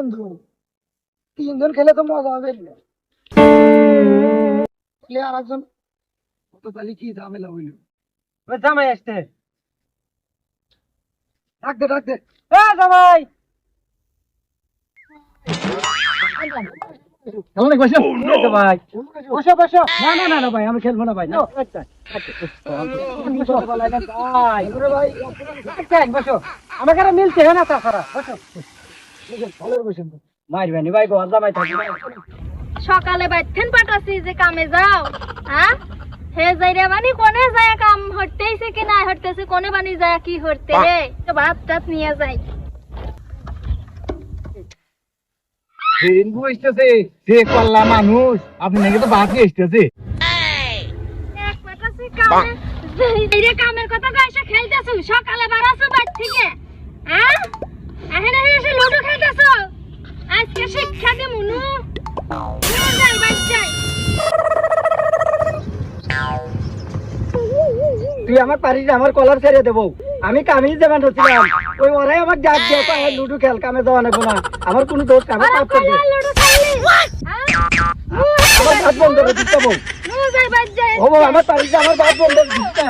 বন্ধু তিনজন খেলে তো মজা হবে না প্লেয়ার একজন কি ঝামেলা হইল জামাই আসতে ডাক দে ডাক দে এ জামাই আমি খেলব না ভাই না আচ্ছা ভাই ভাই আচ্ছা বসো আমাকে আর মিলছে না তাছাড়া বসো ভাই জামাই থাকবে সকালে বাইতেন পাঠাছি যে কামে যাও হ্যাঁ হে যাইরে বানি কোনে যায় কাম হরতেইছে কি না হরতেছে কোনে বানি যায় কি হরতে রে? ভাত টাত নিয়ে যাই। সে কল্লা মানুষ আপনি নাকি তো বাকি এসতেছে এক পাঠাছি কামে যাইরে কামের কথা গাইছে খেলতেছু সকালে আজকে শিক্ষা দে মুনু যাই যাই। তুই আমার পারিস আমার কলার ছেড়ে দেবো। আমি কামেই যাবেন হচ্ছিলাম ওই ওরাই আমার ডাক দিয়ে "এই লুডো খেল কামে যাওয়া নেব না। আমার কোনো দোষ আমার আরে পাপ করবে। লুডো খেলি হ্যাঁ? আমার বন্ধ করে দিতে বউ। যাই ও আমার পারিস আমার ভাত বন্ধ করে দিতে।